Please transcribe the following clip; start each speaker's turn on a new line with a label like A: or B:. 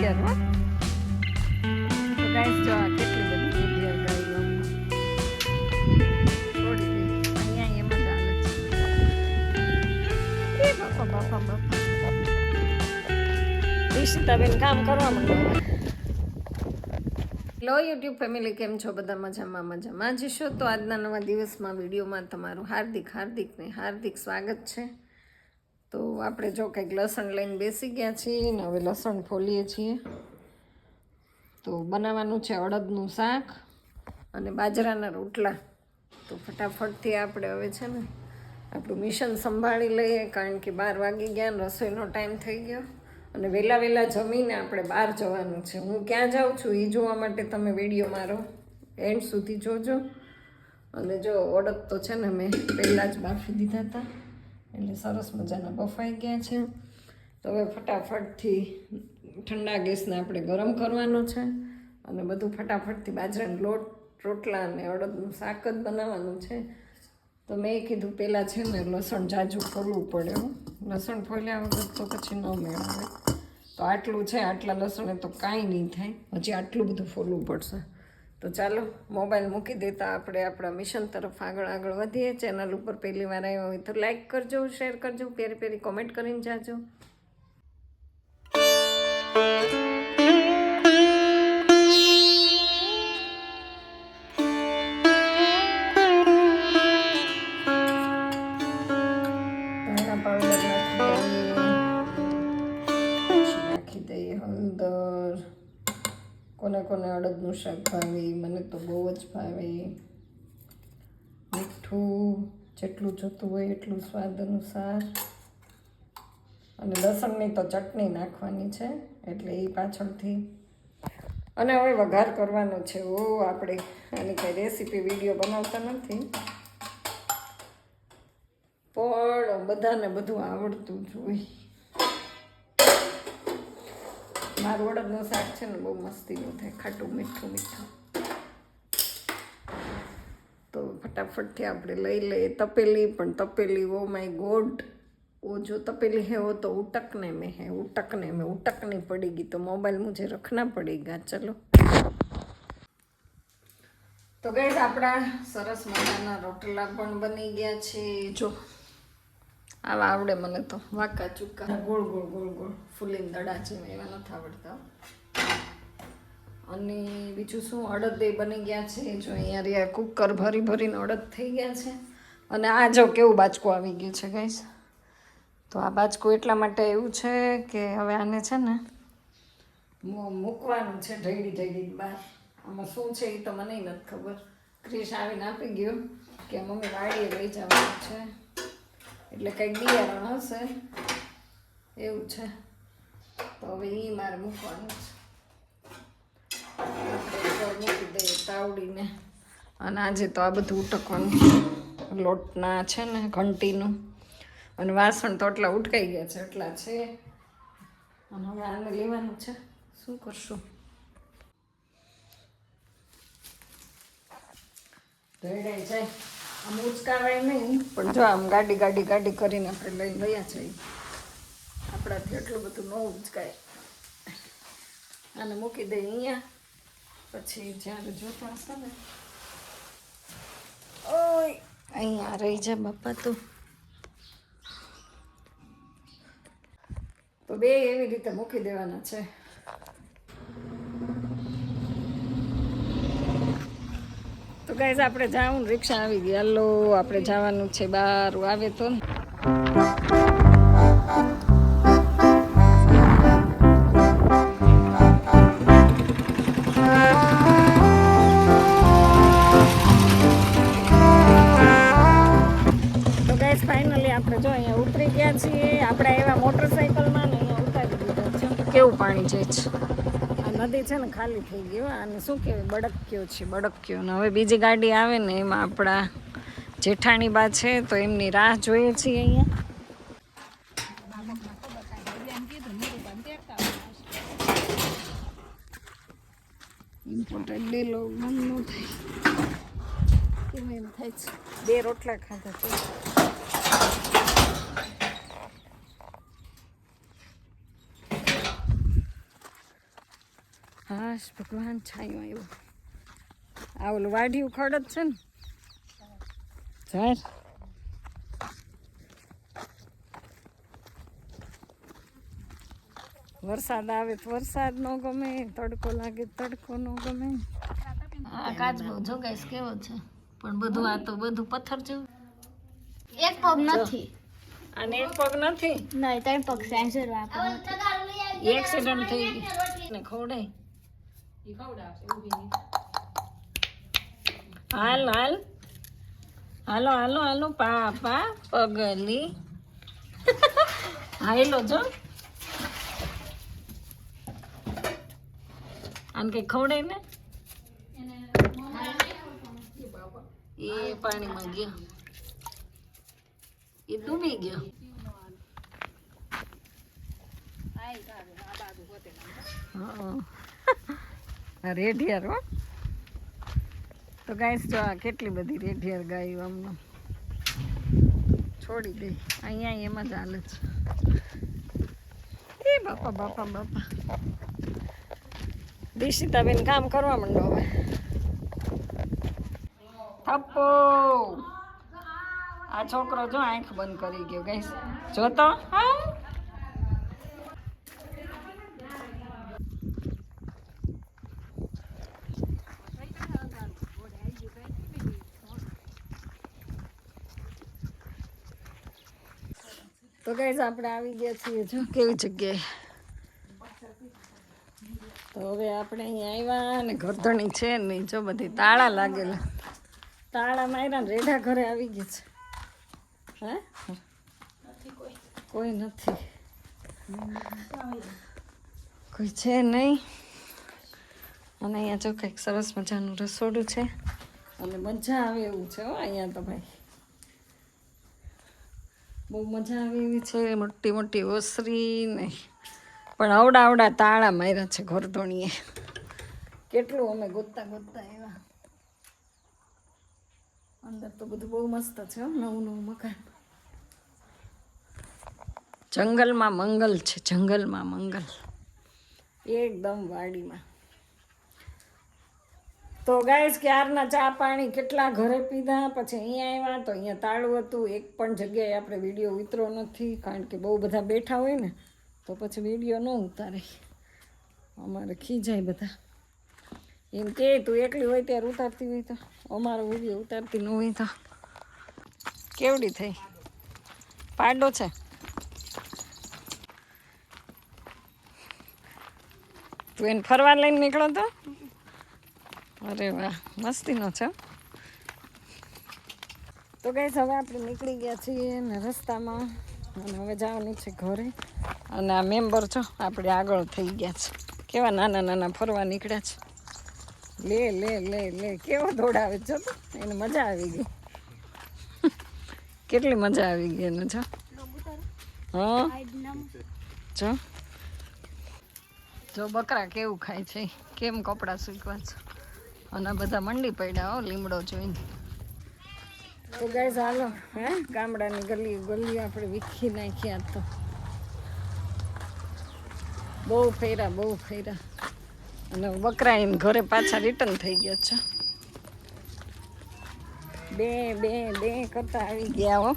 A: ઘેર હો તો ગાઈસ જો આ કેટલી બધી ઘેર ગાયો અહીંયા એમ હાલે છે એ બાપા બાપા બાપા ઈશિતાબેન કામ કરવા માંડો હેલો યુટ્યુબ ફેમિલી કેમ છો? બધા મજામાં મજામાં જશો તો આજના નવા દિવસમાં વિડીયોમાં તમારું હાર્દિક હાર્દિક ને હાર્દિક સ્વાગત છે. તો આપણે જો કંઈક લસણ લઈને બેસી ગયા છીએ ને હવે લસણ ફોલીએ છીએ. તો બનાવવાનું છે અડદનું શાક અને બાજરાના રોટલા. તો ફટાફટથી આપણે હવે છે ને આપણું મિશન સંભાળી લઈએ, કારણ કે બાર વાગી ગયા ને રસોઈનો ટાઈમ થઈ ગયો અને વહેલા વહેલા જમીને આપણે બહાર જવાનું છે. હું ક્યાં જાઉં છું એ જોવા માટે તમે વીડિયો મારો એન્ડ સુધી જોજો. અને જો અડદ તો છે ને મેં પહેલાં જ બાફી દીધા હતા. એટલે સરસ મજાના બફાઈ ગયા છે. તો હવે ફટાફટથી ઠંડા ગેસને આપણે ગરમ કરવાનો છે અને બધું ફટાફટથી બાજરાનો લોટ, રોટલા અને અડદનું શાક જ બનાવવાનું છે. તો મેં કીધું પહેલાં છે ને લસણ જાજુ ફોલવું પડે. લસણ ફોલ્યા વગર તો પછી ન મેળવે. તો આટલું છે, આટલા લસણે તો કાંઈ નહીં થાય. હજી આટલું બધું ફોલવું પડશે. તો ચાલો, મોબાઈલ મૂકી દેતા આપણે આપણા મિશન તરફ આગળ આગળ વધીએ. ચેનલ ઉપર પહેલી વાર આવ્યા હોય તો લાઈક કરજો શેર કરજો પેરી પેરી કોમેન્ટ કરીને જાજો. કોને કોને અડદનું શાક ભાવે, મને તો બહુ જ ભાવે. મીઠું જેટલું જોતું હોય એટલું સ્વાદ અનુસાર. અને લસણની તો ચટણી નાખવાની છે, એટલે એ પાછળથી. અને હવે વઘાર કરવાનો છે. ઓ, આપણે આની કંઈ રેસીપી વીડિયો બનાવતા નથી. પણ બધાને બધું આવડતું જોઈએ માર વડદનું શાક છે ને બહુ મસ્તીનું થાય, ખાટું, મીઠું મીઠું. તો ફટાફટથી આપણે લઈ લઈએ. તપેલી પણ, તપેલી, ઓ માય ગોડ. ઓ જો તપેલી હે વો તો ઉટકને મેં હે, ઉટકને મેં, ઉટકની પડી ગઈ. તો મોબાઈલ મુજે રખના પડી ગયા ચલો. તો ગઈ આપણા સરસ મજાના રોટલા પણ બની ગયા છે. જો આવા આવડે મને તો. વાકા ચૂકા ગોળ ગોળ ગોળ ગોળ. ફૂલીને દડા છે એવા નથી આવડતા. અને બીજું શું? અડદ એ બની ગયા છે. જો અહીંયા રહ્યા કુકર ભરી ભરીને અડદ થઈ ગયા છે. અને આ જો કેવું બાચકું આવી ગયું છે ગઈશ તો આ બાચકું એટલા માટે એવું છે કે હવે આને છે ને મૂકવાનું છે ઢળી ઢળી બહાર. આમાં શું છે એ તો મને નથી ખબર. ક્રિશ આવીને આપી ગયો કે મમ્મી વાડીએ લઈ જવાનું છે. એટલે કંઈક બિયારણ હશે. એવું છે. તો હવે એ મારે મૂકવાનું છે. મૂકી દઈએ તાવડીને. અને આજે તો આ બધું ઉટકવાનું લોટના છે ને, ઘંટીનું. અને વાસણ તો એટલા ઉટકાઈ ગયા છે એટલા છે. અને હવે આને લેવાનું છે. શું કરશું? રેડાઈ જાય. આમ ઉચકાવાય નહીં, પણ જો આમ ગાડી ગાડી ગાડી કરીને આપણે લઈ ગયા જઈએ આપણાથી એટલું બધું ન ઉચકાય. આને મૂકી દઈએ અહીંયા, પછી જ્યારે જોતા હશે ને, ઓય, અહીંયા રહી જા બાપા તું. તો બે એવી રીતે મૂકી દેવાના છે. તો ગાઈઝ આપણે ને રિક્ષા આવી ગઈ. હાલો, આપણે જવાનું છે બાર આવે તો ફાઇનલી આપણે જો અહીંયા ઉતરી ગયા છીએ. આપણે એવા મોટરસાઇકલમાં ને અહીંયા ઉતારી દીધા છે. કેવું પાણી જાય છે? આ છે ને ખાલી થઈ ગયો. અને શું કહેવાય બડક્યો છે બડક્યો ને હવે બીજી ગાડી આવે ને એમાં આપણા જેઠાણી બા છે તો એમની રાહ જોઈએ છીએ અહીંયા. ઇમ્પોર્ટેડ ડેલો બંધ ન થાય. એમ થાય છે? બે રોટલા ખાધા છે. હાશ ભગવાન છાયું આવ્યું. આ ઓલું વાઢિયું ખડત છે ને. વરસાદ આવે તો વરસાદ નો ગમે તડકો લાગે તડકો નો ગમે. આકાશ બહુ જો ગાઈસ કેવો છે પણ બધું આ તો બધું પથ્થર જેવું.
B: એક પગ નથી.
A: અને એક પગ નથી?
B: નહીં ત્રણ પગ સેન્સર વાપરો
A: એક્સિડન્ટ થઈ ગઈ. ને ખવડાય. હાલ હાલ હાલો હાલો હાલો પાપા પગલી હાલો જો આને કઈ ખવડાય ને એ પાણીમાં ગયો એ ડૂબી ગયો હા રેઢિયાર હો. તો ગાઈસ જો આ કેટલી બધી રેઢિયાર ગાયો આમનો છોડી દે. અહીંયા એમાં જ હાલે છે. એ બાપા બાપા બાપા. દિશિતાબેન કામ કરવા માંડો હવે. થપ્પો. આ છોકરો જો આંખ બંધ કરી ગયો, ગાઈસ. જોતો? હા ગાઈઝ આપણે આવી ગયા છીએ જો. કેવી જગ્યાએ? તો હવે આપણે અહીંયા આવ્યા ને ઘરધણી છે નહીં જો બધી તાળા લાગેલા. તાળા માર્યા ને રેઢા ઘરે આવી ગયા છે. હે? કોઈ નથી. કોઈ છે નહીં. અને અહીંયા જો કંઈક સરસ મજાનું રસોડું છે. અને મજા આવે એવું છે હો અહીંયા તો ભાઈ. બહુ મજા આવે છે, મોટી મોટી ઓસરી ને. પણ આવડા આવડા તાળા માર્યા છે ઘરધોણીએ. કેટલું અમે ગોતતા ગોતતા એવા અંદર તો બધું બહુ મસ્ત છે નવું નવું મકાન. જંગલમાં મંગલ છે, જંગલમાં મંગલ. એકદમ વાડીમાં. તો ગાઈસ આરના ચા પાણી કેટલા ઘરે પીધા? પછી અહીંયા આવ્યા તો અહીંયા તાળું હતું. એક પણ જગ્યાએ આપણે વીડિયો ઉતરો નથી, કારણ કે બહુ બધા બેઠા હોય ને, તો પછી વીડિયો ન ઉતારે. અમારે ખીજાય બધા. એમ કે, તું એકલી હોય ત્યારે ઉતારતી હોય તો. અમારો વીડિયો ઉતારતી ન હોય તો. કેવડી થઈ? પાડો છે. તું એને ફરવા લઈને નીકળો તો? અરે વાહ, મસ્તીનો છે તો ગઈ હવે આપણે નીકળી ગયા છીએ ને રસ્તામાં. અને હવે જવાનું છે ઘરે. અને આ મેમ્બર છો, આપણે આગળ થઈ ગયા છે. કેવા નાના નાના ફરવા નીકળ્યા છે. લે લે લે લે, કેવો દોડાવે છે તો એને મજા આવી ગઈ. કેટલી મજા આવી ગઈ એને, જો. હા. જો. જો બકરા કેવું ખાય છે, કેમ કપડાં સૂકવા છે? અને બધા મંડી પડ્યા હો, લીમડો જોઈને. તો ગાય હાલો, હે, ગામડાની ગલી ગલી આપણે વીખી નાખ્યા તો. બહુ ફેરા બહુ ફેરા. અને બકરા એને ઘરે પાછા રિટર્ન થઈ ગયા છે. બે બે બે કરતા આવી ગયા હો.